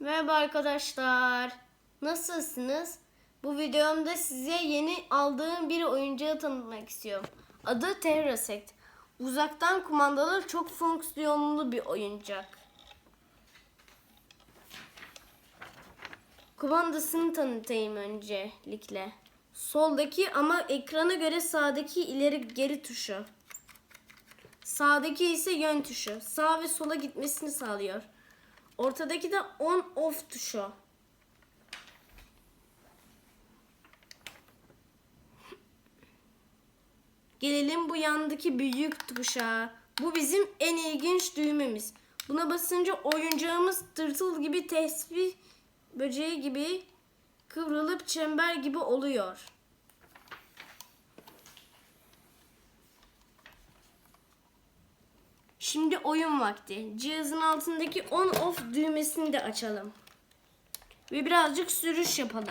Merhaba arkadaşlar. Nasılsınız? Bu videomda size yeni aldığım bir oyuncağı tanıtmak istiyorum. Adı Terrasect. Uzaktan kumandalı çok fonksiyonlu bir oyuncak. Kumandasını tanıtayım öncelikle. Soldaki ama ekrana göre sağdaki ileri geri tuşu. Sağdaki ise yön tuşu. Sağ ve sola gitmesini sağlıyor. Ortadaki de on off tuşu. Gelelim bu yandaki büyük tuşa. Bu bizim en ilginç düğmemiz. Buna basınca oyuncağımız tırtıl gibi tesbih böceği gibi kıvrılıp çember gibi oluyor. Şimdi oyun vakti. Cihazın altındaki on off düğmesini de açalım. Ve birazcık sürüş yapalım.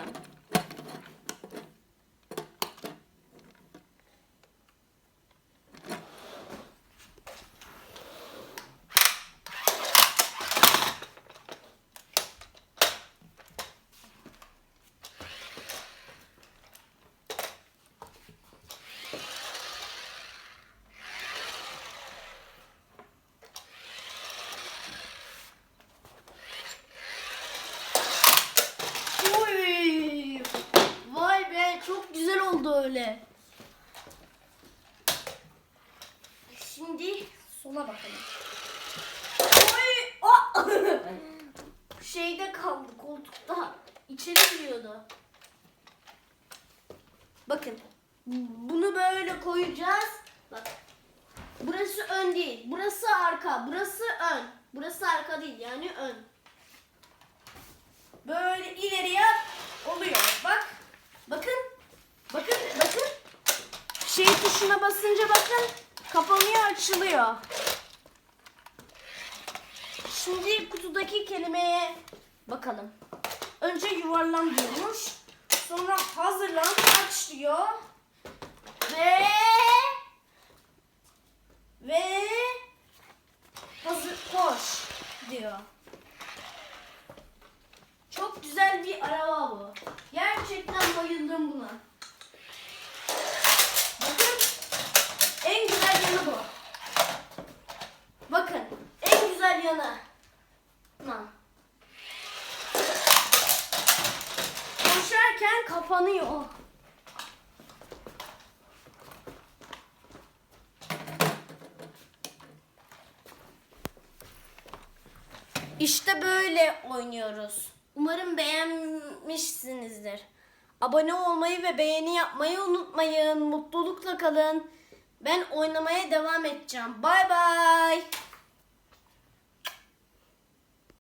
Oy! Vay be çok güzel oldu öyle. Şimdi sola bakalım. Oy! Ah! Şeyde kaldı koltukta. İçeri giriyordu. Bakın. Bunu böyle koyacağız. Bak. Burası ön değil. Burası arka. Burası ön. Burası arka değil. Yani ön. Böyle ileriye oluyor. Bak. Bakın. Bakın. Bakın. Tuşuna basınca bakın. Kapanıyor açılıyor. Şimdi kutudaki kelimeye bakalım. Önce yuvarlan diyormuş. Sonra hazırlan aç diyor. Ve ve hazır koş diyor. Çok güzel bir araba bu. Gerçekten bayıldım buna. Bakın en güzel yanı bu. Bakın en güzel yanı. Ha. Koşarken kapanıyor. İşte böyle oynuyoruz. Umarım beğenmişsinizdir. Abone olmayı ve beğeni yapmayı unutmayın. Mutlulukla kalın. Ben oynamaya devam edeceğim. Bay bay.